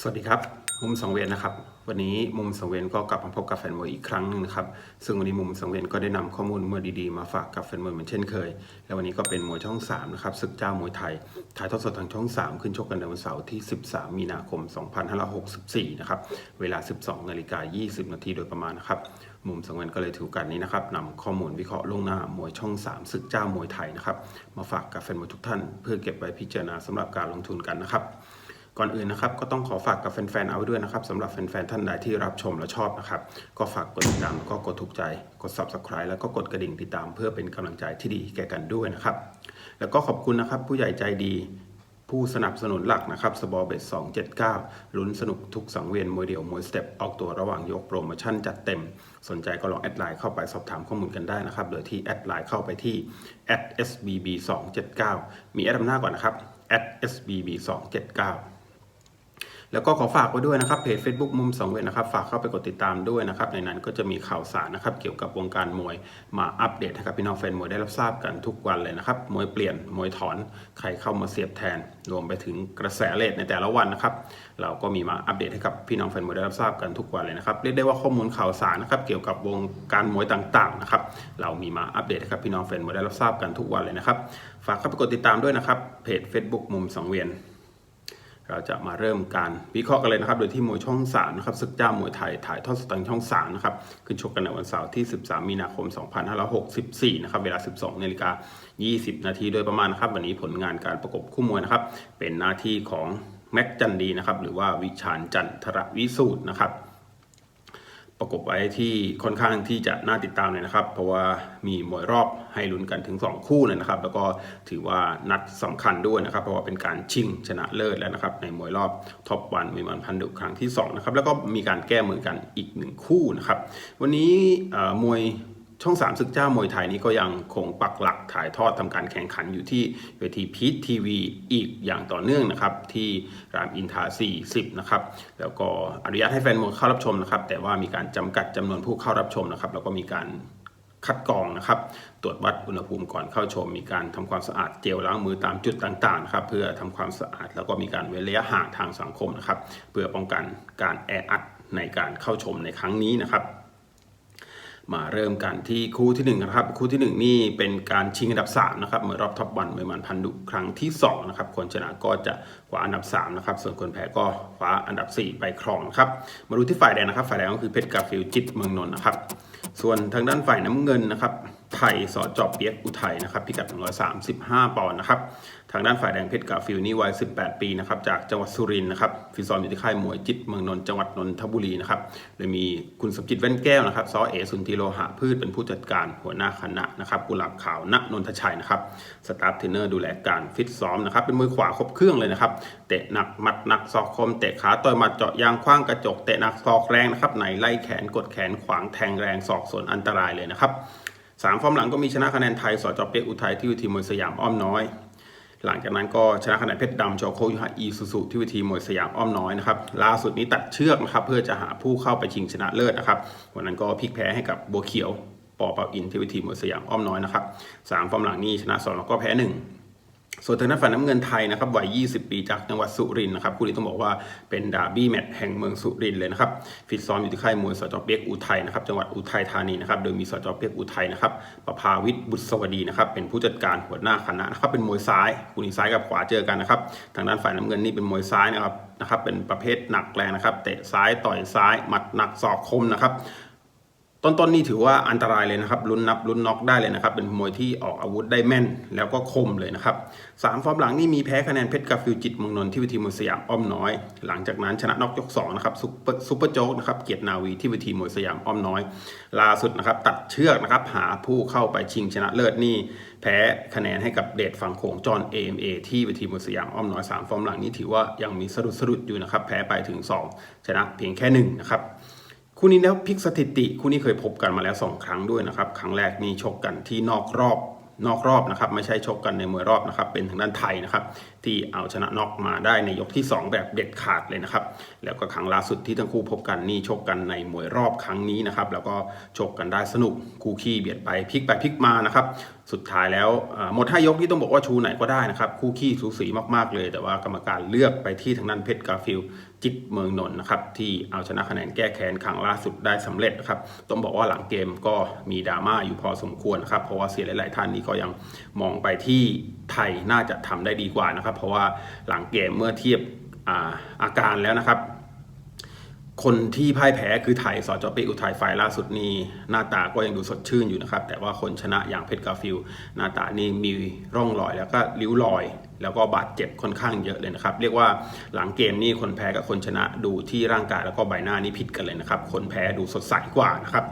สวัสดีครับ มุมสังเวียนนะครับ วันนี้มุมสังเวียนก็กลับมาพบกับแฟนมวยอีกครั้งหนึงนะครับ ซึ่งวันนี้มุมสังเวียนก็ได้นำข้อมูลมวยดีๆมาฝากกับแฟนมวยเหมือนเช่นเคย และวันนี้ก็เป็นมวยช่อง3นะครับศึกเจ้ามวยไทย ถ่ายทอดสดทางช่อง 3 ขึ้นชกกันในวันเสาร์ที่ 13 มีนาคม 2564 นะครับ เวลา 12นาฬิกา20 นาทีโดยประมาณนะครับ มุมสังเวียนก็เลยถือกาสนี้นะครับนำข้อมูลวิเคราะห์ล่วงหน้ามวยช่อง 3 ศึกเจ้ามวยไทยนะครับ มาฝากกับแฟนมวยทุกท่าน เพื่อเก็บไว้พิจารณาสำหรับการลงทุนกันนะครับ ก่อนอื่นนะครับก็ต้องขอฝากกับแฟนๆเอาไว้ด้วยนะครับสำหรับแฟนๆท่านใดที่รับชมและชอบนะครับ ก็ฝากกดติดตามแล้วก็กดถูกใจกด subscribe แล้วก็กดกระดิ่งติดตามเพื่อเป็นกำลังใจที่ดีแก่กันด้วยนะครับ แล้วก็ขอบคุณนะครับ ผู้ใหญ่ใจดีผู้สนับสนุนหลักนะครับสบอเบส279 ลุ้นสนุกทุกสังเวียนมวยเดี่ยวมวยสเต็ปออกตัวระหว่างยกโปรโมชั่นจัดเต็ม สนใจก็ลองแอดไลน์เข้าไปสอบถามข้อมูลกันได้นะครับ โดยที่แอดไลน์เข้าไปที่ @sbb 279มีแอดนำหน้าก่อนนะครับ @sbb 279 แล้วก็ขอฝากไว้ด้วยนะครับเพจ Facebook มุมสองเวทนะครับฝากเข้าไปกดติดตามด้วยนะครับในนั้นก็จะมีข่าวสารนะครับเกี่ยวกับวงการมวยมาอัปเดตให้กับพี่น้องแฟนมวยได้รับทราบกันทุกวันเลยนะครับมวยเปลี่ยนมวยถอนใครเข้ามาเสียบแทน รวมไปถึงกระแสเลทในแต่ละวันนะครับเราก็มีมาอัปเดตให้กับพี่น้องแฟนมวยได้รับทราบกันทุกวันเลยนะครับเรียกได้ว่าข้อมูลข่าวสารนะครับเกี่ยวกับวงการมวยต่างๆนะครับเรามีมาอัปเดตให้กับพี่น้องแฟนมวยได้รับทราบกันทุกวันเลยนะครับฝากเข้าไปกดติดตามด้วยนะครับเพจ Facebook มุมสังเวียน เราจะมาเริ่มการวิเคราะห์กันเลยนะครับ โดยที่มวยช่อง3นะครับศึกเจ้ามวยไทยถ่ายทอดสดทางช่อง3นะครับขึ้นชกกันในวันเสาร์ที่ 13 มีนาคม 2564 นะครับเวลา 12นาฬิกา20 นาทีโดยประมาณนะครับ วันนี้ผลงานการประกบคู่มวยนะครับ เป็นหน้าที่ของแม็กจันดีนะครับ หรือว่าวิชานจันทรวิสูตรนะครับ ประกบไว้ที่ค่อนข้างที่จะน่าติดตามเลยนะครับ เพราะว่ามีมวยรอบให้ลุ้นกันถึง 2 คู่เลยนะครับ แล้วก็ถือว่านัดสำคัญด้วยนะครับ เพราะว่าเป็นการชิงชนะเลิศแล้วนะครับ ในมวยรอบท็อปวันมีมันพันดุครั้งที่2นะครับแล้วก็มีการแก้มือกันอีกหนึ่งคู่นะครับ วันนี้มวย ช่อง3ศึกเจ้ามวยไทยนี้ก็ยังคงปักหลักถ่ายทอดทำการแข่งขันอยู่ที่เวทีพีททีวีอีกอย่างต่อเนื่องนะครับ ที่รามอินทา40 นะครับ แล้วก็อนุญาตให้แฟนมวยเข้ารับชมนะครับ แต่ว่ามีการจำกัดจำนวนผู้เข้ารับชมนะครับ แล้วก็มีการคัดกรองนะครับ ตรวจวัดอุณหภูมิก่อนเข้าชม มีการทำความสะอาดเจลล้างมือตามจุดต่างๆนะครับ เพื่อทำความสะอาดแล้วก็มีการเว้นระยะห่างทางสังคมนะครับ เพื่อป้องกันการแออัดในการเข้าชมในครั้งนี้นะครับ มาเริ่มกันที่คู่ที่1นะครับ คู่ที่ 1 นี่เป็นการชิงอันดับ3นะครับเมื่อรอบท็อปวันเมื่อมันพันดุครั้งที่2นะครับคนชนะก็จะคว้าอันดับ3นะครับส่วนคนแพ้ก็คว้าอันดับ 4 ไปครองครับมาดูที่ฝ่ายแดงนะครับ ฝ่ายแดงก็คือเพชรกาฟิลจิตเมืองนนท์นะครับส่วนทางด้านฝ่ายน้ำเงินนะครับไทยสอจอบเปียกอุทัยนะครับพิกัด 135 ปอนด์นะครับางด้านฝ่ายแดงเพชรกาฟิลนี่วัย 18 ปีนะครับจากจังหวัดสุรินทร์นะครับฟิซ้อมอยู่ที่ค่ายมวยจิตเมืองนนท์จังหวัดนนทบุรีนะครับโดยมีคุณสมจิตแว่นแก้วนะครับซอเอสุนทีโลหะพืชเป็นผู้จัดการหัวหน้าคณะนะครับกุหลาบขาวณนนทชัยนะครับสตาฟเทรนเนอร์ดูแลการฟิตซ้อมนะครับเป็นมวยขวาครบเครื่องเลยนะครับเตะหนักหมัดหนักศอกคมเตะขาต่อยหมัดเจาะยางคว้างกระจกเตะหนักศอกแรงนะครับไหนไล่แขนกดแขนขวางแทงแรงศอกสวนอันตรายเลยนะครับสามฟอร์มหลังก็มีชนะคะแนนไทยสอจอเปียกอุทัยที่วิธีมวยสยามอ้อมน้อย หลังจากนั้นก็ชนะคะแนนเพชรดำโชโคยูฮะอีซูซูที่วิธีมวยสยามอ้อมน้อยนะครับล่าสุดนี้ตัดเชือกนะครับเพื่อจะหาผู้เข้าไปชิงชนะเลิศนะครับวันนั้นก็พลิกแพ้ให้กับบัวเขียวปอเปาอินที่วิธีมวยสยามอ้อมน้อยนะครับสามฟอร์มหลังนี้ชนะสองแล้วก็แพ้หนึ่ง ส่วนทางด้านฝ่ายน้ำเงินไทยนะครับวัย 20 ปีจากจังหวัดสุรินทร์นะครับคู่นี้ต้องบอกว่าเป็นดาร์บี้แมตช์แห่งเมืองสุรินทร์เลยนะครับฟิตซ้อมอยู่ที่ค่ายมวยสจเปียกอุทัยนะครับจังหวัดอุทัยธานีนะครับโดยมีสจเปียกอุทัยนะครับประภาวิทย์บุตรสวัสดีนะครับเป็นผู้จัดการหัวหน้าคณะนะครับเป็นมวยซ้ายคู่นี้ซ้ายกับขวาเจอกันนะครับทางด้านฝ่ายน้ำเงินนี่เป็นมวยซ้ายนะครับนะครับเป็นประเภทหนักแรงนะครับเตะซ้ายต่อยซ้ายหมัดหนักศอกคมนะครับ ต้นๆนี่ถือว่าอันตรายเลยนะครับลุ้นนับลุ้นน็อกได้เลยนะครับ เป็นมวยที่ออกอาวุธได้แม่นแล้วก็คมเลยนะครับสามฟอร์มหลังนี่มีแพ้คะแนนเพชรกาฟิวจิตเมืองนนท์ที่วิธีมวยสยามอ้อมน้อย หลังจากนั้นชนะน็อกยก2นะครับซุปเปอร์โจ๊กนะครับเกียรตินาวีที่วิธีมวยสยามอ้อมน้อย ล่าสุดนะครับตัดเชือกนะครับหาผู้เข้าไปชิงชนะเลิศนี่แพ้คะแนนให้กับเดชฝั่งโขงจอห์น AMA ที่วิธีมวยสยามอ้อมน้อยสามฟอร์มหลังนี้ถือว่ายังมีสะดุดสะดุดอยู่นะครับแพ้ไปถึง 2 ชนะเพียงแค่หนึ่งนะครับ คู่นี้แล้วพลิกสถิติคู่นี้เคยพบกันมาแล้ว 2 ครั้งด้วยนะครับ ครั้งแรกนี่ชกกันที่นอกรอบนอกรอบนะครับ ไม่ใช่ชกกันในมวยรอบนะครับ เป็นทางด้านไทยนะครับ ที่เอาชนะน็อกมาได้ในยกที่ 2 แบบเด็ดขาดเลยนะครับ แล้วก็ครั้งล่าสุดที่ทั้งคู่พบกันนี่ชกกันในมวยรอบครั้งนี้นะครับ แล้วก็ชกกันได้สนุกคู่ขี้เบียดไปพลิกไปพลิกมานะครับ สุดท้ายแล้วหมดห้ายกนี่ต้องบอกว่าชูไหนก็ได้นะครับ คู่ขี้สูสีมากๆเลย แต่ว่ากรรมการเลือกไปที่ทางด้านเพชรกาฟิลจิตเมืองนนท์นะครับที่เอาชนะคะแนนแก้แค้นครั้งล่าสุดได้สำเร็จนะครับต้องบอกว่าหลังเกมก็มีดราม่าอยู่พอสมควรนะครับเพราะว่าเสียหลาย ๆ ท่านนี้ก็ยังมองไปที่ไทยน่าจะทำได้ดีกว่านะครับ เพราะว่าหลังเกมเมื่อเทียบอาอาการแล้วนะครับ คนที่พ่ายแพ้คือไทยสจปิอุทัยไฟล์ล่าสุดนี่หน้าตาก็ยังดูสดชื่นอยู่นะครับ แต่ว่าคนชนะอย่างเพชรกาฟิลหน้าตานี่มีร่องรอยแล้วก็ริ้วรอย แล้วก็บาดเจ็บค่อนข้างเยอะเลยนะครับ เรียกว่าหลังเกมนี่คนแพ้กับคนชนะดูที่ร่างกายแล้วก็ใบหน้านี่ผิดกันเลยนะครับ คนแพ้ดูสดใสกว่านะครับ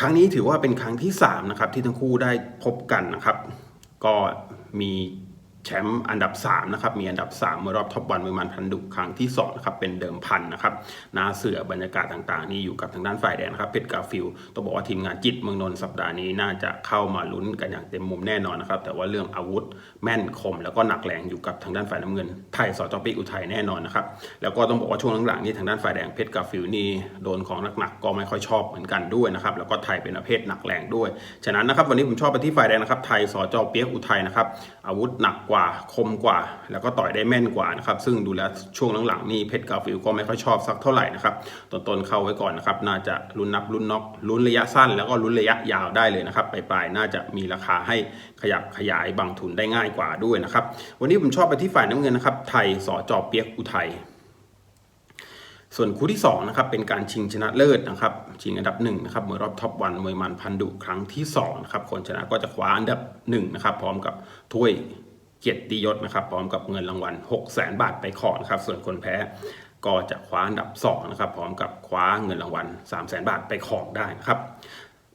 ครั้งนี้ถือว่าเป็นครั้งที่3นะครับที่ทั้งคู่ได้พบกันนะครับ ก็มี แชมป์อันดับ3นะครับมีอันดับ3เมื่อรอบท็อปวันเมืองมันพันดุครั้งที่2นะครับเป็นเดิมพันนะครับนาเสือบรรยากาศต่างๆ นี่อยู่กับทางด้านฝ่ายแดงนะครับเพชรกาฟิลต้องบอกว่าทีมงานจิตเมืองนนท์สัปดาห์นี้น่าจะเข้ามาลุ้นกันอย่างเต็มมุมแน่นอนนะครับแต่ว่าเรื่องอาวุธแม่นคม แล้วก็หนักแรงอยู่กับทางด้านฝ่ายน้ำเงิน ไทยสจปิกอุทัยแน่นอนนะครับแล้วก็ต้องบอกว่าช่วงหลังๆนี่ทางด้านฝ่ายแดงเพชรกาฟิลนี่โดนของหนักๆก็ไม่ค่อยชอบเหมือนกันด้วยนะครับแล้วก็ไทยเป็นประเภทหนักแรงด้วย ฉะนั้นนะครับวันนี้ผมชอบไปที่ฝ่ายแดงนะครับไทยสจเปียกอุทัยนะครับอาวุธหนักกว่าคมกว่า แล้วก็ต่อยได้แม่นกว่านะครับซึ่งดูแล้วช่วงหลังๆนี่เพชรกาฟิลก็ไม่ค่อยชอบสักเท่าไหร่นะครับต้นๆเข้าไว้ก่อนนะครับน่าจะลุ้นนับลุ้นน็อกลุ้นระยะสั้น แล้วก็ลุ้นระยะยาวได้เลยนะครับปลายๆน่าจะมีราคาให้ขยับขยายบางทุนได้ง่ายกว่าด้วยนะครับวันนี้ผมชอบไปที่ฝ่ายน้ำเงินนะครับไทยสจเปียกอุทัยส่วนคู่ที่2นะครับเป็นการชิงชนะเลิศนะครับชิงอันดับ1นะครับมวยรอบท็อปวันมวยมันพันดุครั้งที่2นะครับคนชนะก็จะคว้าอันดับ1นะครับพร้อมกับถ้วย เกียรติยศนะครับพร้อมกับเงินรางวัล 6 0แสนบาทไปขอนะครับส่วนคนแพ้ก็จะคว้าอันดับ2นะครับพร้อมกับคว้าเงินรางวัล 3 0 0แสนบาทไปขอได้นะครับ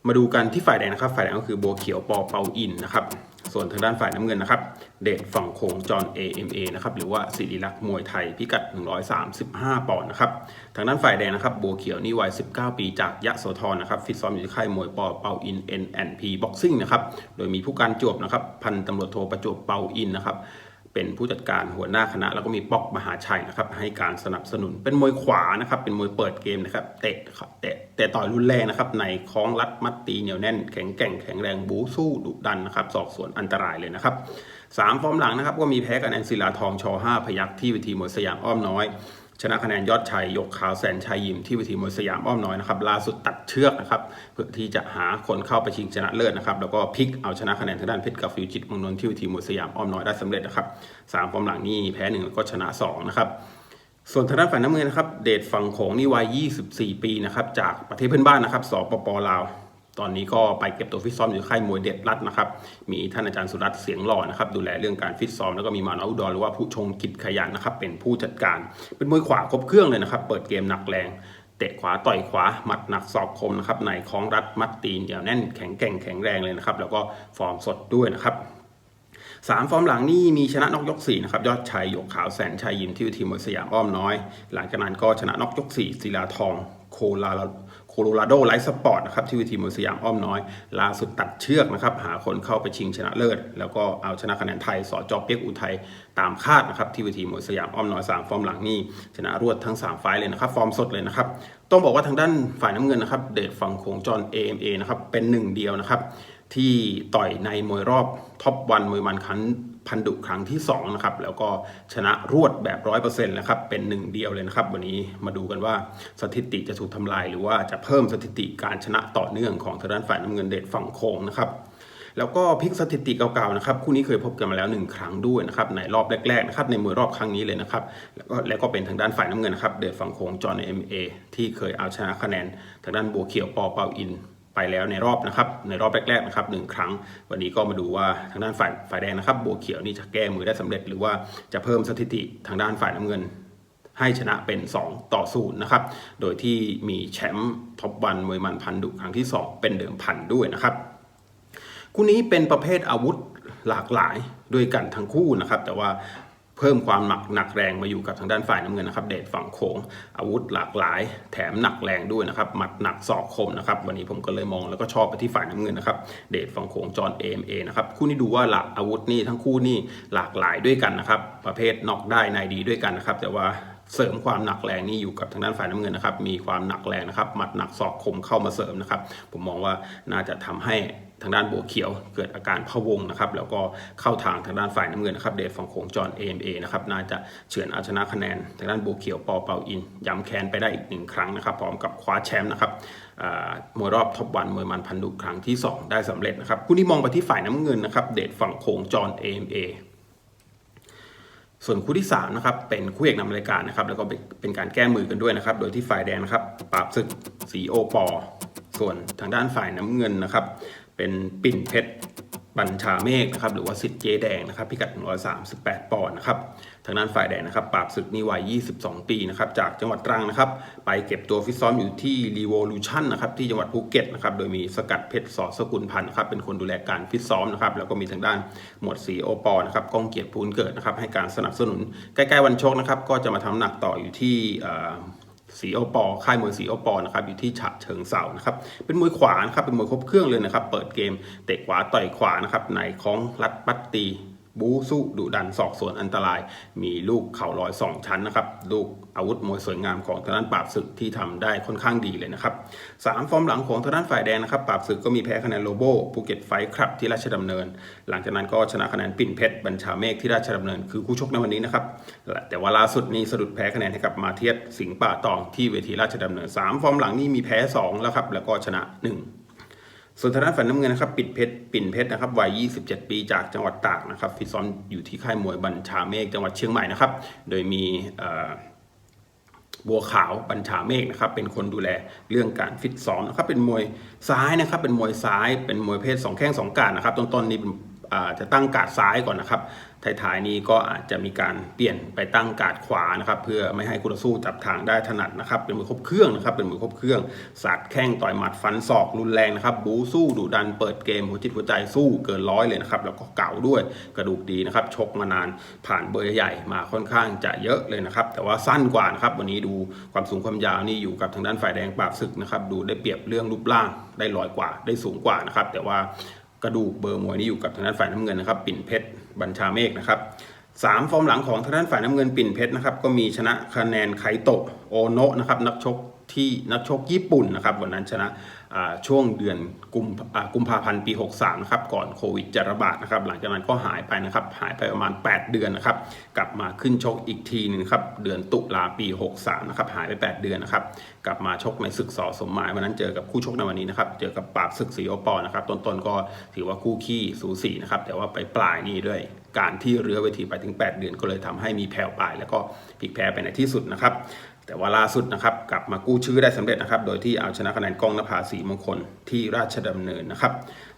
มาดูกันที่ฝ่ายแดงนะครับ ฝ่ายแดงก็คือโบเขียวปอเปาอินนะครับ ส่วนทางด้านฝ่ายน้ำเงินนะครับ เดชฝั่งโขงจอน AMA นะครับหรือว่าศิริลักษ์มวยไทยพิกัด 135 ปอนด์นะครับทางด้านฝ่ายแดงนะครับบัวเขียวนี่วัย 19 ปีจากยะโสธรนะครับฟิตซ้อมอยู่ที่ค่ายมวยปอเปาอิน NNP Boxing นะครับโดยมีผู้การจวบนะครับพันตำรวจโทประจวบเปาอินนะครับ เป็นผู้จัดการหัวหน้าคณะ แล้วก็มีป๊อกมหาชัยนะครับ ให้การสนับสนุนเป็นมวยขวานะครับ เป็นมวยเปิดเกมนะครับเตะครับเตะแต่ต่อยรุนแรงนะครับ ในคล้องรัดมัดตีเหนียวแน่นแข็งแกร่งแข็งแรงบูสู้ดุดันนะครับสอกสวนอันตรายเลยนะครับสามฟอร์มหลังนะครับ ก็มีแพ้กับแอนซิลาทองชอ5พยักที่เวิธีมวยสยามอ้อมน้อย ชนะคะแนนยอดชัยยกขาวแสนชัยยิมที่เวิธีมวยสยามอ้อมน้อยนะครับล่าสุดตัดเชือกนะครับเพื่อที่จะหาคนเข้าไปชิงชนะเลิศนะครับแล้วก็พลิกเอาชนะคะแนนทางด้านเพชรกาฟิวจิตมืองนนท์ที่เวิธีมวยสยามอ้อมน้อยได้สำเร็จนะครับสามฟอร์มหลังนี่แพ้หนึ่งแล้วก็ชนะสองนะครับส่วนทางด้านฝ่ายน้ำเงินนะครับเดชฝั่งโขงนี่วัย 24 ปีนะครับจากประเทศเพื่อนบ้านนะครับสปปลาว ตอนนี้ก็ไปเก็บตัวฟิตซ้อมอยู่ค่ายมวยเด็ดรัฐนะครับ มีท่านอาจารย์สุรัตน์เสียงหล่อนะครับดูแลเรื่องการฟิตซ้อมแล้วก็มีมานาอุดรหรือว่าผู้ชงกิจขยันนะครับเป็นผู้จัดการ เป็นมวยขวาครบเครื่องเลยนะครับ เปิดเกมหนักแรงเตะขวาต่อยขวาหมัดหนักศอกคมนะครับในคล้องรัดมัดตีนเดี่ยวแน่นแข็งแกร่งแข็งแรงเลยนะครับแล้วก็ฟอร์มสดด้วยนะครับสามฟอร์มหลังนี่มีชนะนอกยก4นะครับยอดชัยหยกขาวแสนชัยยิมที่วิทีมวยสยามอ้อมน้อย หลังจากนั้นก็ชนะนอกยก4ศิลาทองโคลา โคโลราโดไลท์สปอร์ตนะครับที่วิทีมวยสยามอ้อมน้อย ล่าสุดตัดเชือกนะครับหาคนเข้าไปชิงชนะเลิศ แล้วก็เอาชนะคะแนนไทยสจเปียกอุทัยตามคาดนะครับที่วิทีมวยสยามอ้อมน้อยสามฟอร์มหลังนี่ชนะรวดทั้งสามไฟเลยนะครับ ฟอร์มสดเลยนะครับ ต้องบอกว่าทางด้านฝ่ายน้ำเงินนะครับ เดชฝั่งโขงจอห์น AMA นะครับเป็นหนึ่งเดียวนะครับที่ต่อยในมวยรอบท็อปวันมวยมันคัน พันดุครั้งที่2นะครับแล้วก็ชนะรวดแบบร้อยเปอร์เซ็นต์นะครับเป็นหนึ่งเดียวเลยนะครับ วันนี้มาดูกันว่าสถิติจะถูกทำลาย หรือว่าจะเพิ่มสถิติการชนะต่อเนื่องของทางด้านฝ่ายน้ำเงินเดชฝั่งโค้งนะครับแล้วก็พลิกสถิติเก่าๆนะครับคู่นี้เคยพบกันมาแล้วหนึ่งครั้งด้วยนะครับในรอบแรกๆนะครับในมวยรอบครั้งนี้เลยนะครับแล้วก็แล้วก็เป็นทางด้านฝ่ายน้ำเงินนะครับเดชฝั่งโค้งจอห์นเอ็มเอที่เคยเอาชนะคะแนนทางด้านบัวเขียวปอเปาอิน ไปแล้วในรอบนะครับในรอบแรกๆนะครับหนึ่งครั้ง วันนี้ก็มาดูว่าทางด้านฝ่ายฝ่ายแดงนะครับบัวเขียวนี่จะแก้มือได้สำเร็จ หรือว่าจะเพิ่มสถิติทางด้านฝ่ายน้ำเงิน ให้ชนะเป็น 2 ต่อ0นะครับโดยที่มีแชมป์ท็อปวันมวยมันพันดุครั้งที่ 2 เป็นเดิมพันด้วยนะครับคู่นี้เป็นประเภทอาวุธหลากหลายด้วยกันทั้งคู่นะครับ แต่ว่า เพิ่มความหนักหนักแรงมาอยู่กับทางด้านฝ่ายน้ำเงินนะครับเดชฝั่งโขงอาวุธหลากหลาย แถมหนักแรงด้วยนะครับหมัดหนักศอกคมนะครับวันนี้ผมก็เลยมองแล้วก็ชอบไปที่ฝ่ายน้ำเงินนะครับเดชฝั่งโขงจอนเอมเอนะครับคู่นี้ดูว่าหลักอาวุธนี่ทั้งคู่นี่หลากหลายด้วยกันนะครับประเภทน็อกได้ในดีด้วยกันนะครับแต่ว่าเสริมความหนักแรงนี่อยู่กับทางด้านฝ่ายน้ำเงินนะครับ มีความหนักแรงนะครับ หมัดหนักศอกคมเข้ามาเสริมนะครับ ผมมองว่าน่าจะทำให้ ทางด้านบัวเขียว เกิดอาการพะวงนะครับแล้วก็เข้าทางทางด้านฝ่ายน้ำเงินนะครับเดชฝั่งโขงจอนเอ็มเอนะครับน่าจะเฉือนเอาชนะคะแนนทางด้านบัวเขียวปอเปาอินย้ำแค้นไปได้อีกหนึ่งครั้งนะครับพร้อมกับคว้าแชมป์นะครับมวยรอบท็อปวันมวยมันพันดุครั้งที่ 2 ได้สำเร็จนะครับคู่นี้มองไปที่ฝ่ายน้ำเงินนะครับเดชฝั่งโขงจอนเอ็มเอส่วนคู่ที่3นะครับเป็นคู่เอกนำรายการนะครับแล้วก็เป็นการแก้มือกันด้วยนะครับ โดยที่ฝ่ายแดงนะครับปราบศึกสีโอปอ ส่วนทางด้านฝ่ายน้ำเงินนะครับ เป็นปิ่นเพชรบัญชาเมฆนะครับหรือว่าสิทธิ์เจแดงนะครับพิกัด 138 ปอนด์นะครับทางด้านฝ่ายแดงนะครับปราบศึกนี่วัย 22 ปีนะครับจากจังหวัดตรังนะครับไปเก็บตัวฟิตซ้อมอยู่ที่ Revolution นะครับที่จังหวัดภูเก็ตนะครับโดยมีสกัดเพชรสอสกุลพันธ์นะครับเป็นคนดูแลการฟิตซ้อมนะครับแล้วก็มีทางด้านหมวดสีโอปอนะครับก้องเกียรติภูลเกิดนะครับให้การสนับสนุนใกล้ๆวันชกนะครับก็จะมาทำหนักต่ออยู่ที่ สีโอปอค่ายมวยสีโอปอนะครับอยู่ที่ฉะเชิงเซานะครับเป็นมวยขวานะครับเป็นมวยครบเครื่องเลยนะครับ เปิดเกมเตะขวาต่อยขวานะครับในของรัดปัตตี บูสู้ดุดันศอกสวนอันตราย มีลูกเข่าลอยสองชั้นนะครับ ลูกอาวุธมวยสวยงามของทางด้านปราบศึกที่ทำได้ค่อนข้างดีเลยนะครับสามฟอร์มหลังของทางด้านฝ่ายแดงนะครับปราบศึกก็มีแพ้คะแนนโลโบภูเก็ตไฟครับที่ราชดำเนิน หลังจากนั้นก็ชนะคะแนนปิ่นเพชรบัญชาเมฆที่ราชดำเนิน คือคู่ชกในวันนี้นะครับแต่ว่าล่าสุดนี้สะดุดแพ้คะแนนให้กับมาเทียสสิงห์ป่าตองที่เวทีราชดำเนินสามฟอร์มหลังนี่มีแพ้สองแล้วครับแล้วก็ชนะหนึ่ง ส่วนทางด้านฝันน้ำเงินนะครับปิดเพชรปิ่นเพชรนะครับวัย 27 ปีจากจังหวัดตากนะครับฟิตซ้อมอยู่ที่ค่ายมวยบัญชาเมฆจังหวัดเชียงใหม่นะครับ โดยมีบัวขาวบัญชาเมฆนะครับเป็นคนดูแลเรื่องการฟิตซ้อมนะครับเป็นมวยซ้ายนะครับเป็นมวยซ้ายเป็นมวยเพศสองแข้งสองการนะครับต้นๆนี่เจะตั้งกาดซ้ายก่อนนะครับท้ายๆนี้ก็อาจจะมีการเปลี่ยนไปตั้งกาดขวานะครับ เพื่อไม่ให้คู่ต่อสู้จับทางได้ถนัดนะครับ เป็นมือครบเครื่องนะครับ เป็นมือครบเครื่องสาดแข้งต่อยหมัดฟันศอกรุนแรงนะครับ บูสู้ดุดันเปิดเกมหัวจิตหัวใจสู้เกินร้อยเลยนะครับ แล้วก็เก่าด้วยกระดูกดีนะครับ ชกมานานผ่านเบอร์ใหญ่มาค่อนข้างจะเยอะเลยนะครับ แต่ว่าสั้นกว่านะครับวันนี้ดูความสูงความยาวนี่อยู่กับทางด้านฝ่ายแดงปราบศึกนะครับ ดูได้เปรียบเรื่องรูปร่างได้ลอยกว่าได้สูงกว่านะครับ แต่ว่า กระดูกเบอร์มวยนี่อยู่กับทางด้านฝ่ายน้ำเงินนะครับ ปิ่นเพชรบัญชาเมฆนะครับสามฟอร์มหลังของทางด้านฝ่ายน้ำเงินปิ่นเพชรนะครับก็มีชนะคะแนนไคโตะโอโนะนะครับนักชกที่นักชกญี่ปุ่นนะครับวันนั้นชนะ ช่วงเดือนกุมกุมภาพันธ์ปี 63นะครับก่อนโควิดจะระบาดนะครับหลังจากนั้นก็หายไปนะครับหายไปประมาณ 8 เดือนนะครับกลับมาขึ้นชกอีกทีหนึงครับเดือนตุลาปี 63นะครับหายไป 8 เดือนนะครับกลับมาชกในศึกสอสมหมายวันนั้นเจอกับคู่ชกในวันนี้นะครับเจอกับปราบศึกสีโอปอนะครับต้นๆก็ถือว่าคู่ขี้สูสีนะครับแต่ว่าไปปลายนี่ด้วยการที่เรือเวทีไปถึง 8 เดือนก็เลยทำให้มีแผ่วปลาย แล้วก็พลิกแพ้ไปในที่สุดนะครับ แต่ว่าล่าสุดนะครับกลับมากู้ชื่อได้สำเร็จนะครับ โดยที่เอาชนะคะแนนกล้องนภาสีมงคลที่ราชดำเนินนะครับ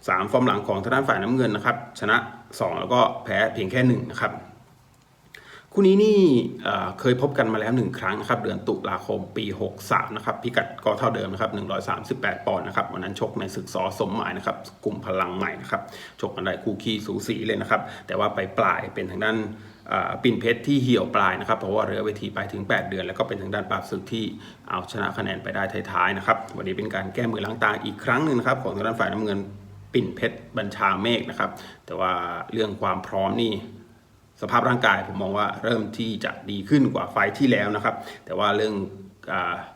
สามฟอร์มหลังของทางด้านฝ่ายน้ำเงินนะครับ ชนะ 2 แล้วก็แพ้เพียงแค่1นะครับ คู่นี้นี่เคยพบกันมาแล้วหนึ่งครั้งนะครับเดือนตุลาคมปี 63 นะครับพิกัดก็เท่าเดิมนะครับ 138 ปอนด์นะครับวันนั้นชกในศึกสอสมหมายนะครับกลุ่มพลังใหม่นะครับชกกันได้คู่ขี้สูสีเลยนะครับ แต่ว่าไปปลายเป็นทางด้านปิ่นเพชรที่เหี่ยวปลายนะครับ เพราะว่าเรือเวทีไปถึง 8 เดือน แล้วก็เป็นทางด้านปราบศึกที่เอาชนะคะแนนไปได้ท้ายๆนะครับวันนี้เป็นการแก้มือล้างตาอีกครั้งหนึ่งนะครับของทางด้านฝ่ายน้ำเงินปิ่นเพชรบัญชาเมฆนะครับ แต่ว่าเรื่องความพร้อมนี่ สภาพร่างกายผมมองว่าเริ่มที่จะดีขึ้นกว่าไฟที่แล้วนะครับ แต่ว่าเรื่อง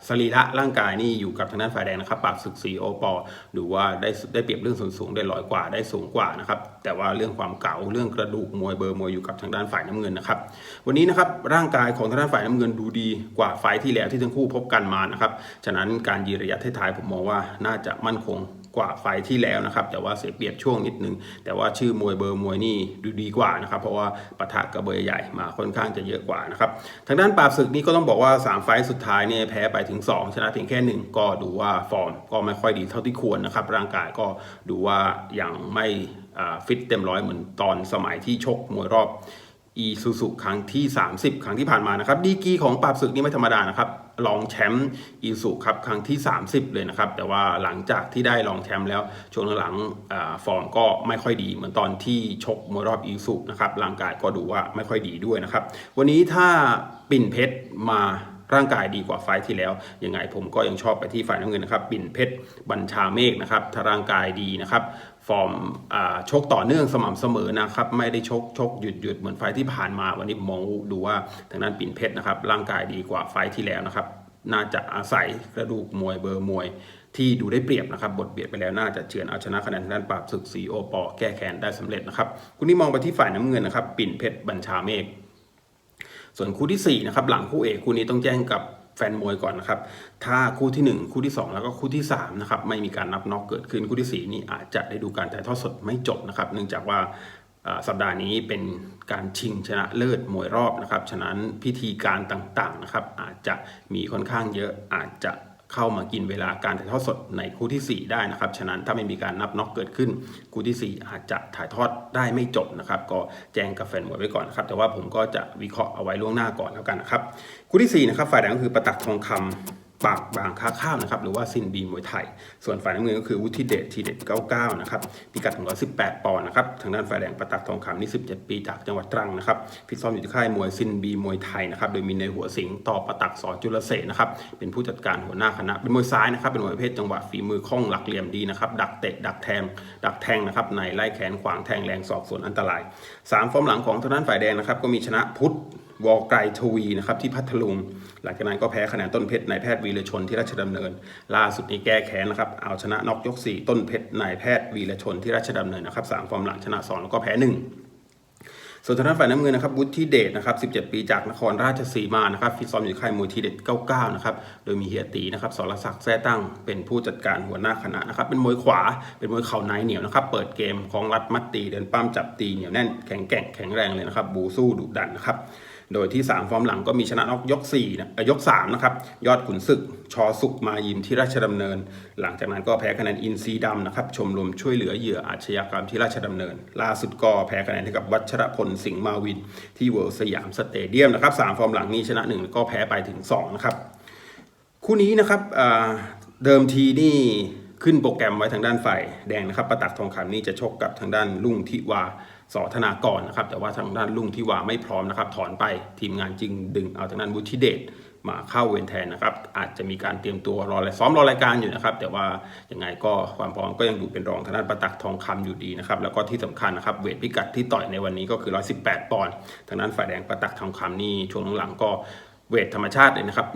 สรีระร่างกายนี่อยู่กับทางด้านฝ่ายแดงนะครับปากศึกสีโอปอดูว่าได้ได้เปรียบเรื่องส่วนสูงได้ลอยกว่าได้สูงกว่านะครับแต่ว่าเรื่องความเก่าเรื่องกระดูกมวยเบอร์มวยอยู่กับทางด้านฝ่ายน้ำเงินนะครับวันนี้นะครับร่างกายของทางด้านฝ่ายน้ำเงินดูดีกว่าไฟที่แล้วที่ทั้งคู่พบกันมานะครับฉะนั้นการยืนระยะท้ายๆผมมองว่าน่าจะมั่นคง กว่าไฟที่แล้วนะครับ แต่ว่าเสียเปรียบช่วงนิดนึง แต่ว่าชื่อมวยเบอร์มวยนี่ดูดีกว่านะครับ เพราะว่าปะทะกับเบอร์ใหญ่มาค่อนข้างจะเยอะกว่านะครับทางด้านปราบศึกนี่ก็ต้องบอกว่า 3 ไฟสุดท้ายเนี่ยแพ้ไปถึง 2 ชนะเพียงแค่ 1 ก็ดูว่าฟอร์มก็ไม่ค่อยดีเท่าที่ควรนะครับ ร่างกายก็ดูว่ายังไม่ฟิตเต็มร้อยเหมือนตอนสมัยที่ชกมวยรอบ อีซูซุครั้งที่ 30 ครั้งที่ผ่านมานะครับ ดีกีของปราบศึกนี่ไม่ธรรมดานะครับรองแชมป์อีสุครับครั้งที่ 30 เลยนะครับ แต่ว่าหลังจากที่ได้รองแชมป์แล้ว ช่วงหลังอฟอร์มก็ไม่ค่อยดีเหมือนตอนที่ชกมวยรอบอีสุนะครับร่างกายก็ดูว่าไม่ค่อยดีด้วยนะครับ วันนี้ถ้าปิ่นเพชรมาร่างกายดีกว่าไฟที่แล้ว ยังไงผมก็ยังชอบไปที่ฝ่ายน้ำเงินนะครับ ปิ่นเพชรบัญชาเมฆนะครับถ้าร่างกายดีนะครับ ฟอร์มชกต่อเนื่องสม่ำเสมอนะครับ ไม่ได้ชกชกหยุดหยุดเหมือนไฟที่ผ่านมา วันนี้มองดูว่าทางด้านปิ่นเพชรนะครับ ร่างกายดีกว่าไฟที่แล้วนะครับ น่าจะอาศัยกระดูกมวยเบอร์มวย ที่ดูได้เปรียบนะครับ บทเบียดไปแล้วน่าจะเฉือนเอาชนะคะแนนทางด้านปราบศึกสีโอปอแก้แค้นได้สำเร็จนะครับคุณนี่มองไปที่ฝ่ายน้ำเงินนะครับ ปิ่นเพชรบัญชาเมฆส่วนคู่ที่4นะครับหลังคู่เอกคู่นี้ต้องแจ้งกับ แฟนมวยก่อนนะครับ ถ้าคู่ทีหนึ่1 คู่ที่ 2 แล้วก็คู่ที่3นะครับไม่มีการนับน็อกเกิดขึ้นคู่ที่ 4 นี่อาจจะได้ดูการถ่ายทอดสดไม่จบนะครับ เนื่องจากว่าสัปดาห์นี้เป็นการชิงชนะเลิศมวยรอบนะครับ ฉะนั้นพิธีการต่างๆนะครับอาจจะมีค่อนข้างเยอะอาจจะ เข้ามากินเวลาการถ่ายทอดสดในคู่ทีสี่ 4 ได้นะครับ ฉะนั้นถ้าไม่มีการนับน็อกเกิดขึ้น คู่ทีสี่ 4 อาจจะถ่ายทอดได้ไม่จบนะครับ ก็แจ้งกับแฟนมวยไว้ก่อนนะครับ แต่ว่าผมก็จะวิเคราะห์เอาไว้ล่วงหน้าก่อนแล้วกันนะครับ คู่ที่4นะครับฝ่ายแดงก็คือประตักทองคำ ปากบางค้าข้าวนะครับหรือว่าซินบีมวยไทย ส่วนฝ่ายน้ำเงินก็คือวุฒิเดชทีเด็ด99 นะครับพิกัดของ118 ปอนด์นะครับทางด้านฝ่ายแดงประตักทองคำนี่17 ปีจากจังหวัดตรังนะครับฟิซ้อมอยู่ที่ค่ายมวยซินบีมวยไทยนะครับโดยมีในหัวสิงต่อประตักสอจุลเสนนะครับเป็นผู้จัดการหัวหน้าคณะเป็นมวยซ้ายนะครับเป็นมวยประเภทจังหวะฝีมือคล่องหลักเหลี่ยมดีนะครับดักเตะดักแทงดักแทงนะครับในไล่แขนขวางแทงแรงศอกส่วนอันตรายสามฟอร์มหลังของทางด้านฝ่ายแดงนะครับก็มีชนะพุทธ วอลไกรทวีนะครับที่พัทลุง หลังจากนั้นก็แพ้คะแนนต้นเพชรนายแพทย์วีรชนที่ราชดำเนิน ล่าสุดนี้แก้แค้นนะครับเอาชนะน็อกยก 4 ต้นเพชรนายแพทย์วีรชนที่ราชดำเนินนะครับสามฟอร์มหลังชนะ2แล้วก็แพ้1ส่วนทางด้านฝ่ายน้ำเงินนะครับวุฒิเดชนะครับ 17 ปีจากนครราชสีมานะครับฟิตซ้อมอยู่ค่ายมวยทีเด็ด 99 นะครับ โดยมีเฮียตีนะครับสรศักดิ์แท้ตั้งเป็นผู้จัดการหัวหน้าคณะนะครับ เป็นมวยขวา เป็นมวยเข่าในเหนียวนะครับ เปิดเกมของรัดมัดตีเดินปั้มจับตีเหนียวแน่นแข็งแกร่งแข็งแรงเลยนะครับ บูสู้ดุดันนะครับ โดยที่ 3 ฟอร์มหลังก็มีชนะน็อกยก4นะยก3นะครับ ยอดขุนศึก ชอสุกมายิมที่ราชดำเนิน หลังจากนั้นก็แพ้คะแนนอินซีดำนะครับ ชมรมช่วยเหลือเหยื่ออาชญากรรมที่ราชดำเนิน ล่าสุดก็แพ้คะแนนให้กับวัชรพลสิงห์มาวิน ที่เวิลด์สยามสเตเดียมนะครับ3ฟอร์มหลังนี้ชนะ 1 ก็แพ้ไปถึง 2 นะครับ คู่นี้นะครับเดิมทีนี่ขึ้นโปรแกรมไว้ทางด้านฝ่ายแดงนะครับประตักทองคำนี่จะชกกับทางด้านลุงทิวา สอธนากรนะครับแต่ว่าทางด้านลุงทิวาไม่พร้อมนะครับถอนไปทีมงานจึงดึงเอาทางด้านวุฒิเดชมาเข้าเวรแทนนะครับอาจจะมีการเตรียมตัวรอซ้อมรอรายการอยู่นะครับแต่ว่ายังไงก็ความพร้อมก็ยังดูเป็นรองทางด้านประตักทองคำอยู่ดีนะครับแล้วก็ที่สำคัญนะครับเวทพิกัดที่ต่อยในวันนี้ก็คือ 118 ปอนด์ทางด้านฝ่ายแดงประตักทองคำนี่ช่วงหลังๆก็เวทธรรมชาติเลยนะครับ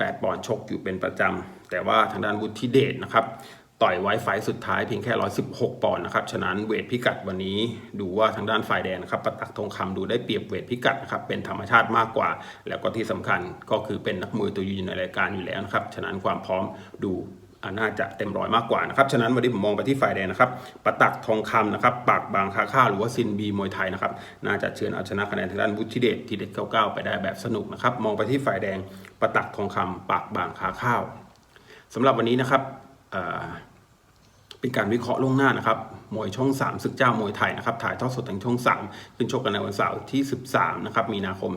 118 ปอนด์ชกอยู่เป็นประจำ แต่ว่าทางด้านวุฒิเดชนะครับ ต่อยไว้ไฟสุดท้ายเพียงแค่ 116 ปอนด์นะครับ ฉะนั้นเวทพิกัดวันนี้ดูว่าทางด้านฝ่ายแดงนะครับประตักทองคำดูได้เปรียบเวทพิกัดนะครับเป็นธรรมชาติมากกว่า แล้วก็ที่สำคัญก็คือเป็นนักมวยตัวยืนในรายการอยู่แล้วนะครับ ฉะนั้นความพร้อมดูน่าจะเต็มร้อยมากกว่านะครับ ฉะนั้นวันนี้ผมมองไปที่ฝ่ายแดงนะครับประตักทองคำนะครับ ปากบางคาค่าหรือว่าซินบีมวยไทยนะครับ น่าจะเชิญเอาชนะคะแนนทางด้านวุฒิเดชทีเด็ด99ไปได้แบบสนุกนะครับ มองไปที่ฝ่ายแดงประตักทองคำปากบางคาข้าวสำหรับวันนี้นะครับ เป็นการวิเคราะห์ล่วงหน้านะครับ มวยช่อง 3 ศึกเจ้ามวยไทยนะครับถ่ายทอดสดทางช่อง 3 ขึ้นชกกันในวันเสาร์ที่ 13 นะครับ มีนาคม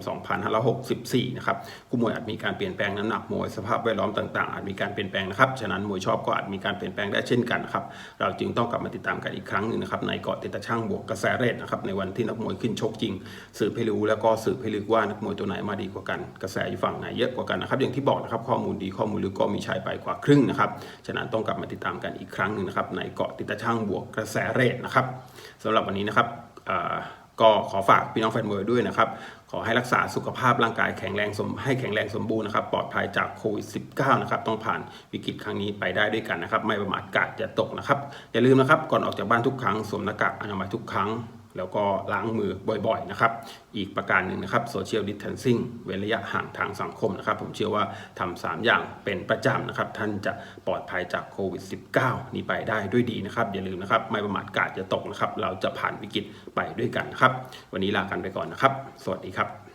2564 นะครับคู่มวยอาจมีการเปลี่ยนแปลงน้ำหนักมวยสภาพแวดล้อมต่างๆ อาจมีการเปลี่ยนแปลงนะครับ ฉะนั้นมวยชอบก็อาจมีการเปลี่ยนแปลงได้เช่นกันนะครับ เราจึงต้องกลับมาติดตามกันอีกครั้งหนึ่งนะครับในเกาะติดตะช่างบวกกระแสเรทนะครับในวันที่นักมวยขึ้นชกจริง สืบให้รู้แล้วก็สืบให้ลึกว่านักมวยตัวไหนมาดีกว่ากัน กระแสอยู่ฝั่งไหนเยอะกว่ากันนะครับอย่างที่บอกนะครับข้อมูลดีข้อมูลลึกก็มีชายไปกว่าครึ่งนะครับฉะนั้นต้องกลับมาติดตามกันอีกครั้งหนึ่งนะครับในเกาะติดตะช่างบวกกระแสเรทนะครับสำหรับวันนี้นะครับก็ขอฝากพี่น้องแฟนมวยด้วยนะครับ ขอให้รักษาสุขภาพร่างกายแข็งแรงสมให้แข็งแรงสมบูรณ์นะครับ ปลอดภัยจากโควิด -19 นะครับ ต้องผ่านวิกฤตครั้งนี้ไปได้ด้วยกันนะครับ ไม่ประมาทกาดอย่าตกนะครับ อย่าลืมนะครับ ก่อนออกจากบ้านทุกครั้งสวมหน้ากากอนามัยทุกครั้ง แล้วก็ล้างมือบ่อยๆนะครับ อีกประการหนึ่งนะครับโซเชียลดิส a ทนซิ่งเว้นระยะห่างทางสังคมนะครับ ผมเชื่อว่าทำสามอย่างเป็นประจำนะครับ ท่านจะปลอดภัยจากโควิด -19 นี้ไปได้ด้วยดีนะครับ อย่าลืมนะครับ ไม่ประมาทกาดจะตกนะครับ เราจะผ่านวิกฤตไปด้วยกันครับ วันนี้ลากันไปก่อนนะครับ สวัสดีครับ